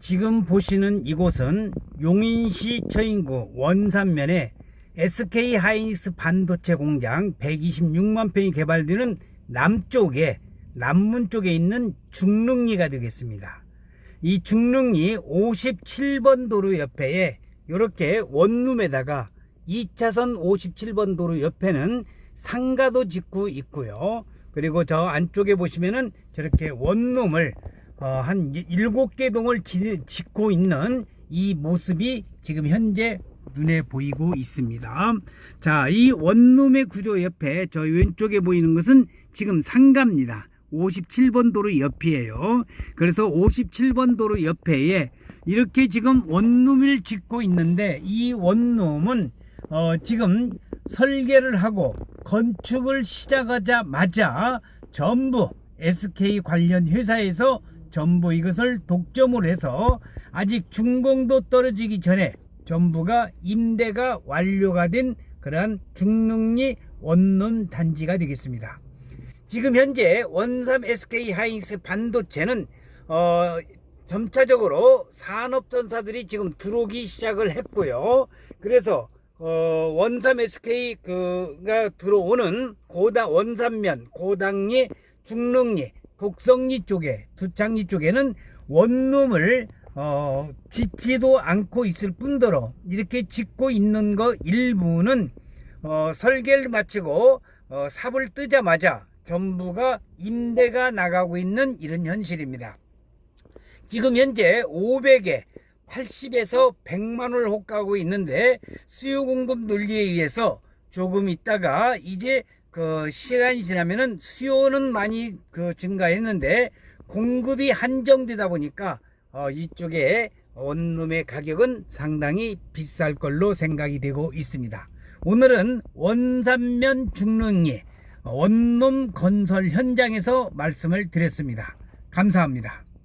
지금 보시는 이곳은 용인시 처인구 원산면에 SK 하이닉스 반도체 공장 126만 평이 개발되는 남쪽에 남문 쪽에 있는 중릉리가 되겠습니다. 이 중릉리 57번 도로 옆에 이렇게 원룸에다가 2차선 57번 도로 옆에는 상가도 짓고 있고요. 그리고 저 안쪽에 보시면은 저렇게 원룸을 어, 한 7개 동을 지- 짓고 있는 이 모습이 지금 현재 눈에 보이고 있습니다. 자, 이 원룸의 구조 옆에 저 왼쪽에 보이는 것은 지금 상가입니다. 57번 도로 옆이에요. 그래서 57번 도로 옆에 이렇게 지금 원룸을 짓고 있는데 이 원룸은 어, 지금 설계를 하고 건축을 시작하자마자 전부 SK 관련 회사에서 전부 이것을 독점을 해서 아직 준공도 떨어지기 전에 전부가 임대가 완료가 된 그러한 중릉리 원룸 단지가 되겠습니다. 지금 현재 원삼 SK 하이닉스 반도체는 어, 점차적으로 산업전사들이 지금 들어오기 시작을 했고요. 그래서 어, 원삼 SK 그가 들어오는 고당 원삼면 고당리 중릉리 독성리 쪽에 두창리 쪽에는 원룸을 어, 짓지도 않고 있을 뿐더러 이렇게 짓고 있는 거 일부는 어, 설계를 마치고 어, 삽을 뜨자마자 전부가 임대가 나가고 있는 이런 현실입니다. 지금 현재 500에 80에서 100만 원을 호가하고 있는데 수요 공급 논리에 의해서 조금 있다가 이제 그 시간이 지나면은 수요는 많이 그 증가했는데 공급이 한정되다 보니까 어 이쪽에 원룸의 가격은 상당히 비쌀 걸로 생각이 되고 있습니다. 오늘은 원산면 중릉리 원룸 건설 현장에서 말씀을 드렸습니다. 감사합니다.